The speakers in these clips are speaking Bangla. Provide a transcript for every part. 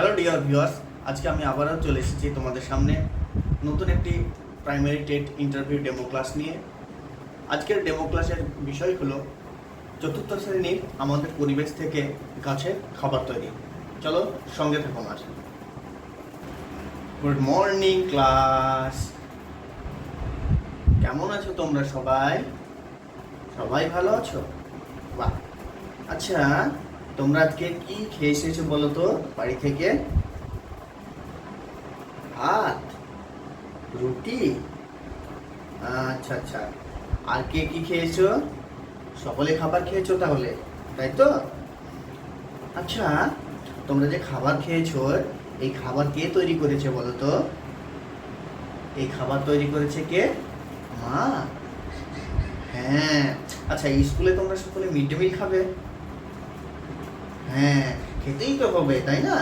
হ্যালো ডিয়ার ভিউয়ার্স আজকে আমি আবারও চলে এসেছি তোমাদের সামনে নতুন একটি primary TET interview demo class নিয়ে। আজকের ডেমো ক্লাসের বিষয় হলো চতুর্থ শ্রেণির আমাদের পরিবেশ থেকে গাছের খাবার তৈরি। চলো সঙ্গে থাকো আমার। গুড মর্নিং ক্লাস কেমন আছো তোমরা সবাই? সবাই ভালো আছো? বাহ। আচ্ছা তোমরা আজকে কি খেয়ে এসেছ বলো তো? বাড়ি থেকে? ভাত? রুটি? আচ্ছা আচ্ছা। আর কে কি খেয়েছো? সকলে খাবার খেয়েছো তাহলে, তাই তো? আচ্ছা তোমরা যে খাবার খেয়েছো, এই খাবার কে তৈরি করেছে বলো তো? এই খাবার তৈরি করেছে কে? মা। হ্যাঁ। আচ্ছা স্কুলে তোমরা সকলে মিড ডে মিল খাবে? হ্যাঁ খেতেই তো হবে, তাই না?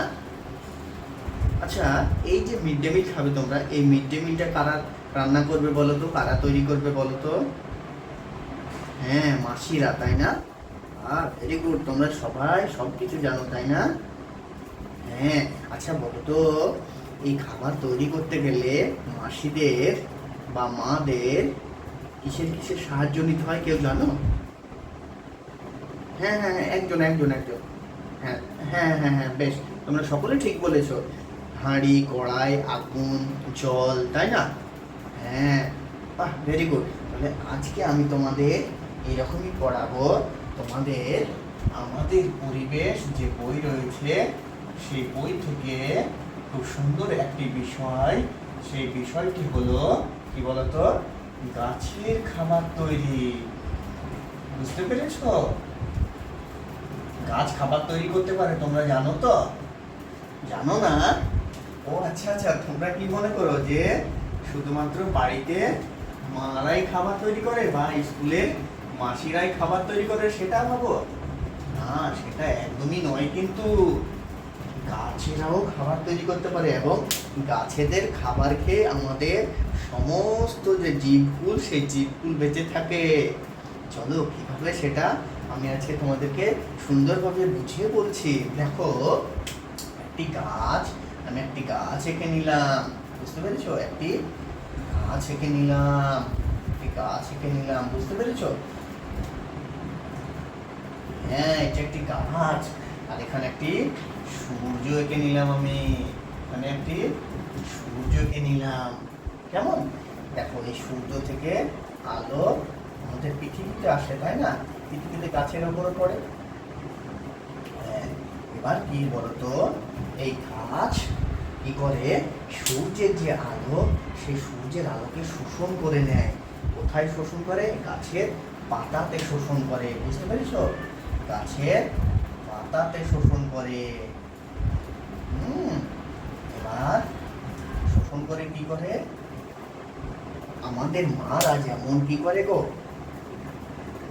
আচ্ছা এই যে মিড ডে মিল খাবে তোমরা, এই মিড ডে মিলটা কারা রান্না করবে বলো তো? কারা তৈরি করবে বলো তো? হ্যাঁ মাসিরা, তাই না? আর ভেরি গুড তোমরা সবাই সব কিছু জানো, তাই না? হ্যাঁ আচ্ছা বলো তো, এই খাবার তৈরি করতে গেলে মাসিদের বা মাদের কিসের কিসের সাহায্য নিতে হয়, কেউ জানো? হ্যাঁ হ্যাঁ হ্যাঁ একজন একজন একজন। হ্যাঁ হ্যাঁ হ্যাঁ হ্যাঁ বেশ। তোমরা সকলে ঠিক বলেছ। হাঁড়ি, কড়াই, আগুন, জল, তাই না? হ্যাঁ। বাহ ভেরি গুড তাহলে আজকে আমি তোমাদের এরকমই পড়াবো। তোমাদের, আমাদের পরিবেশ যে বই রয়েছে, সেই বই থেকে খুব সুন্দর একটি বিষয়। সেই বিষয়টি হলো, কি বলতো? গাছের খাবার তৈরি। বুঝতে পেরেছ? গাছ খাবার তৈরি করতে পারে, তোমরা জানো তো? জানো না? ও আচ্ছা আচ্ছা তোমরা কি মনে করো যে শুধুমাত্র বাড়িতে মারাই খাবার তৈরি করে বা স্কুলে মাসিরাই খাবার তৈরি করে সেটা ভাবো? না, সেটা একদমই নয়, কিন্তু গাছেরাও খাবার তৈরি করতে পারে এবং গাছেদের খাবার খেয়ে আমাদের সমস্ত যে জীবকুল, সেই জীবকুল বেঁচে থাকে। চলো, কীভাবে সেটা আমি আজকে তোমাদেরকে সুন্দরভাবে বুঝিয়ে বলছি। দেখো, একটি গাছ, আমি একটি গাছ এঁকে নিলাম। বুঝতে পেরেছ? একটি গাছ এঁকে নিলাম। একটি গাছ এঁকে নিলাম। বুঝতে পেরেছ? হ্যাঁ এটা একটি গাছ। আর এখানে একটি সূর্য এঁকে নিলাম আমি। এখানে একটি সূর্য এঁকে নিলাম। কেমন? দেখো, এই সূর্য থেকে আলো আমাদের পৃথিবীতে আসে, তাই না? পৃথিবীতে গাছের উপরে পড়ে। এবার কি বলতো? এই গাছ কি করে? সূর্যের যে আলো সেই সূর্যের আলোকে শোষণ করে নেয়। কোথায় শোষণ করে? গাছের পাতাতে শোষণ করে। বুঝতে পেরেছ? গাছের পাতাতে শোষণ করে। হুম, এবার শোষণ করে কি করে? আমাদের মারা যেমন কি করে গো?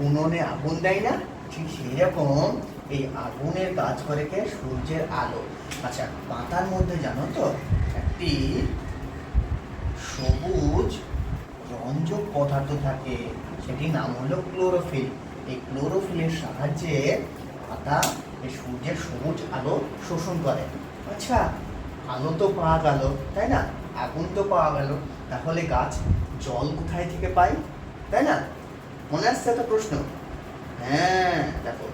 উনুনে আগুন দেয় না? ঠিক সেই রকম এই আগুনের কাজ করে কে? সূর্যের আলো। আচ্ছা পাতার মধ্যে জানো তো, একটি সবুজ রঞ্জক পদার্থ থাকে। সেটির নাম হলো ক্লোরোফিল। এই ক্লোরোফিলের সাহায্যে পাতা এই সূর্যের সবুজ আলো শোষণ করে। আচ্ছা আলো তো পাওয়া গেল, তাই না? আগুন তো পাওয়া গেল। তাহলে গাছ জল কোথায় থেকে পায়? তাই না? মনে আসছে একটা প্রশ্ন? হ্যাঁ দেখো।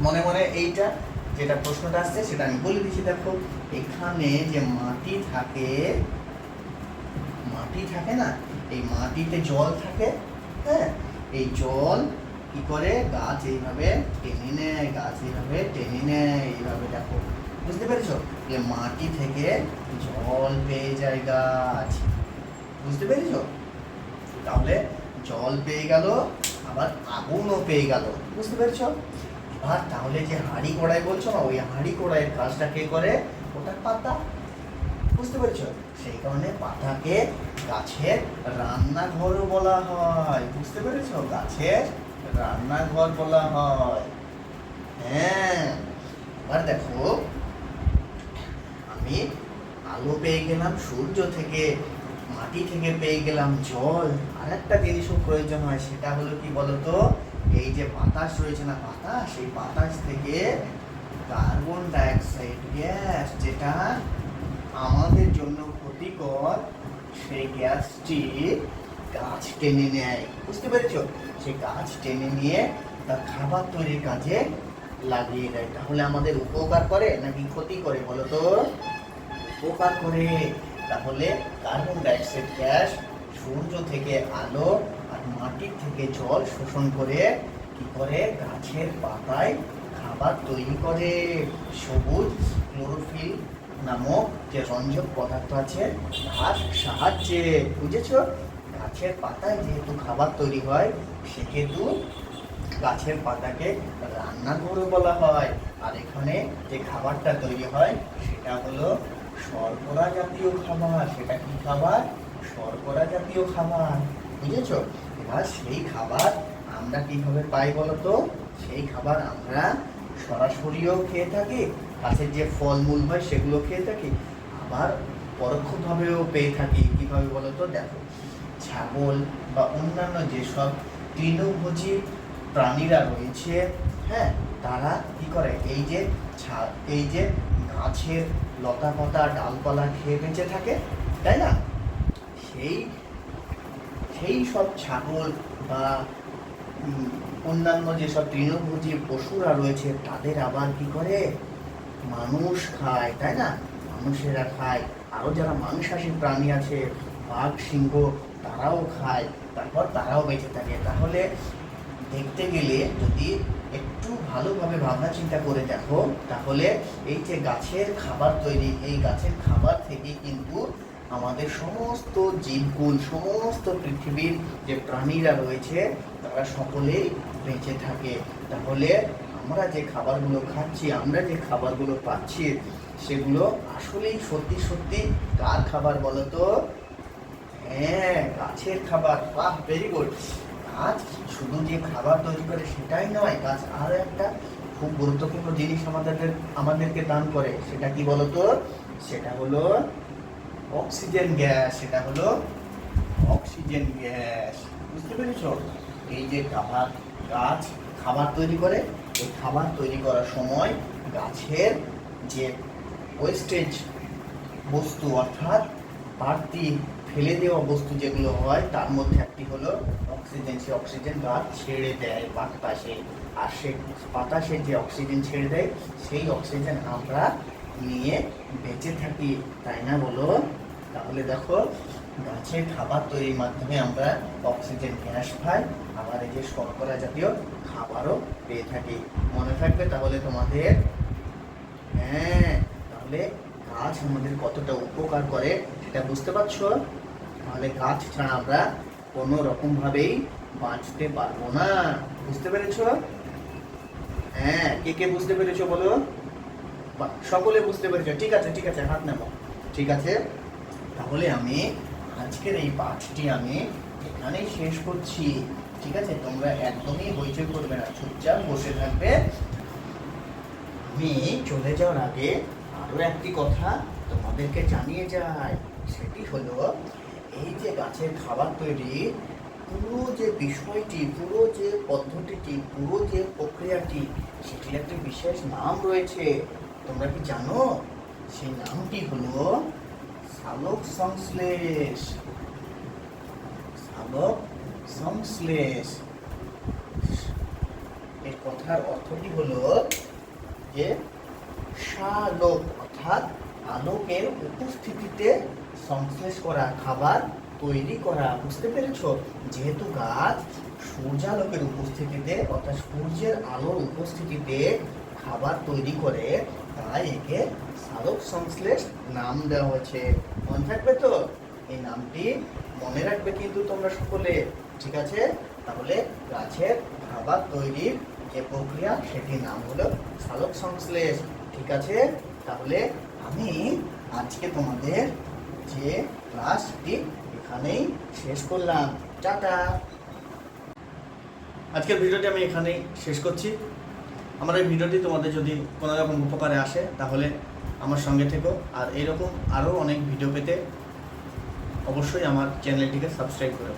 মনে মনে এইটা যেটা প্রশ্নটা আসছে, সেটা আমি বলে দিচ্ছি, দেখো। এখানে যে মাটি থাকে মাটি থাকে না? এই মাটিতে জল থাকে হ্যাঁ? এই জল কি করে? গাছ এইভাবে টেনে নেয়, গাছ এইভাবে টেনে নেয়, এইভাবে দেখো। বুঝতে পেরেছ? যে মাটি থেকে জল পেয়ে যায় গাছ। বুঝতে পেরেছ? তাহলে জল পেয়ে গেল, আবার আগুনও পেয়ে গেল। বুঝতে পেরেছ? এবার তাহলে যে হাঁড়ি কড়াই বলছো না, ওই হাঁড়ি কড়াইয়ের কাজটা কে করে? ওটা পাতা। বুঝতে পেরেছ? সেই কারণে পাতাকে গাছের রান্নাঘরও বলা হয়। বুঝতে পেরেছ? গাছের রান্নাঘর বলা হয়। হ্যাঁ। এবার দেখো, আমি আলো পেয়ে গেলাম সূর্য থেকে, মাটি থেকে পেয়ে গেলাম জল। আরেকটা জিনিসও প্রয়োজন হয়, সেটা হলো কি বলতো? এই যে বাতাস রয়েছে না বাতাস সেই বাতাস থেকে কার্বন ডাইঅক্সাইড, গ্যাস যেটা আমাদের জন্য ক্ষতিকর, সেই গ্যাসটি গাছ টেনে নেয়। বুঝতে পেরেছ? সেই গাছ টেনে নিয়ে তার খাবার তৈরির কাজে লাগিয়ে দেয়। তাহলে আমাদের উপকার করে নাকি ক্ষতি করে বলতো? উপকার করে। তাহলে কার্বন ডাইঅক্সাইড গ্যাস সূর্য থেকে আলো আর মাটির থেকে জল শোষণ করে কি করে? গাছের পাতায় খাবার তৈরি করে। সবুজ ক্লোরোফিল নামক যে রঞ্জক পদার্থ আছে, তার সাহায্যে, বুঝেছ? গাছের পাতায় যেহেতু খাবার তৈরি হয়, সেহেতু গাছের পাতাকে রান্নাঘরও বলা হয়। আর এখানে যে খাবারটা তৈরি হয়, সেটা হলো শর্করা জাতীয় খাবার। সেটা কি খাবার? শর্করা জাতীয় খাবার, বুঝেছ? এবার সেই খাবার আমরা কীভাবে পাই বলতো? সেই খাবার আমরা সরাসরিও খেয়ে থাকি, গাছের যে ফলমূল হয় সেগুলো খেয়ে থাকি, আবার পরোক্ষভাবেও পেয়ে থাকি। কীভাবে বলতো? দেখো, ছাগল বা অন্যান্য যেসব তৃণভোজী প্রাণীরা রয়েছে হ্যাঁ তারা কি করে? এই যে এই যে গাছের লতা পাতা ডালপালা খেয়ে বেঁচে থাকে, তাই না? সেই সেই সব ছাগল বা অন্যান্য যেসব তৃণভোজী পশুরা রয়েছে, তাদের আবার কি করে? মানুষ খায়, তাই না? মানুষেরা খায়। আরও যারা মাংসাশী প্রাণী আছে, বাঘ, সিংহ, তারাও খায়। তারপর তারাও বেঁচে থাকে। তাহলে দেখতে গেলে যদি একটু ভালোভাবে ভাবনা চিন্তা করে দেখো, তাহলে এই যে গাছের খাবার তৈরি, এই গাছের খাবার থেকে কিন্তু আমাদের সমস্ত জীবকুল, সমস্ত পৃথিবীর যে প্রাণীরা রয়েছে, তারা সকলেই বেঁচে থাকে। তাহলে আমরা যে খাবারগুলো খাচ্ছি, আমরা যে খাবারগুলো পাচ্ছি, সেগুলো আসলেই সত্যি সত্যি কার খাবার বলো তো হ্যাঁ গাছের খাবার। বাহ ভেরি গুড গাছ শুধু যে খাবার তৈরি করে সেটাই নয়, গাছ আরও একটা খুব গুরুত্বপূর্ণ জিনিস আমাদের আমাদেরকে দান করে। সেটা কি বলতো? সেটা হলো অক্সিজেন গ্যাস সেটা হলো অক্সিজেন গ্যাস। বুঝতে পেরেছ? এই যে খাবার, গাছ খাবার তৈরি করে, এই খাবার তৈরি করার সময় গাছের যে ওয়েস্টেজ বস্তু, অর্থাৎ বাড়তি ফেলে দেওয়া বস্তু যেগুলো হয়, তার মধ্যে একটি হলো অক্সিজেন। সে অক্সিজেন গাছ ছেড়ে দেয়, বাতাসে। আর সে বাতাসে যে অক্সিজেন ছেড়ে দেয়, সেই অক্সিজেন আমরা নিয়ে বেঁচে থাকি, তাই না বলো? তাহলে দেখো, গাছের খাবার তৈরির মাধ্যমে আমরা অক্সিজেন গ্যাস পাই, আবার এই যে শর্করা জাতীয় খাবারও পেয়ে থাকি। মনে থাকবে তাহলে তোমাদের? হ্যাঁ তাহলে গাছ আমাদের কতটা উপকার করে সেটা বুঝতে পারছ? তাহলে গাছ ছাড়া আমরা কোনো রকম ভাবেই বাঁচতে পারব না। বুঝতে পেরেছ? হ্যাঁ কে কে বুঝতে পেরেছ বলো? সকলে বুঝতে পেরেছ। ঠিক আছে ঠিক আছে, হাত নেব ঠিক আছে? তাহলে আমি আজকের এই পাঠটি আমি এখানেই শেষ করছি। ঠিক আছে? তোমরা একদমই হইচই করবে না, চুপচাপ বসে থাকবে। আমি চলে যাওয়ার আগে আরও একটি কথা তোমাদেরকে জানিয়ে যাই। সেটি হলো, এই যে গাছের খাবার তৈরি, পুরো যে বিষয়টি, পুরো যে পদ্ধতিটি, পুরো যে প্রক্রিয়াটি, সেটির একটি বিশেষ নাম রয়েছে। তোমরা কি জানো? সেই নামটি হলো সালোক সংশ্লেষ সালোক সংশ্লেষ এর কথার অর্থটি হলো যে সালোক অর্থাৎ আলোকের উপস্থিতিতে সংশ্লেষ করা, খাবার তৈরি করা। বুঝতে পেরেছ? যেহেতু গাছ সূর্যালোকের উপস্থিতিতে অর্থাৎ সূর্যের আলোর উপস্থিতিতে খাবার তৈরি করে, তাই একে সালোক সংশ্লেষ নাম দেওয়া হয়েছে। মনে থাকবে তো? এই নামটি মনে রাখবে কিন্তু তোমরা সকলে। ঠিক আছে? তাহলে গাছের খাবার তৈরির যে প্রক্রিয়া, সেটির নাম হলো সালোক সংশ্লেষ। ঠিক আছে? তাহলে আমি আজকে তোমাদের যে ক্লাসটি এখানেই শেষ করলাম। টাটা! আজকের ভিডিওটি আমি এখানেই শেষ করছি। আমার এই ভিডিওটি তোমাদের যদি কোনো রকম উপকারে আসে, তাহলে আমার সঙ্গে থেকো। আর এরকম আরও অনেক ভিডিও পেতে অবশ্যই আমার চ্যানেলটিকে সাবস্ক্রাইব করে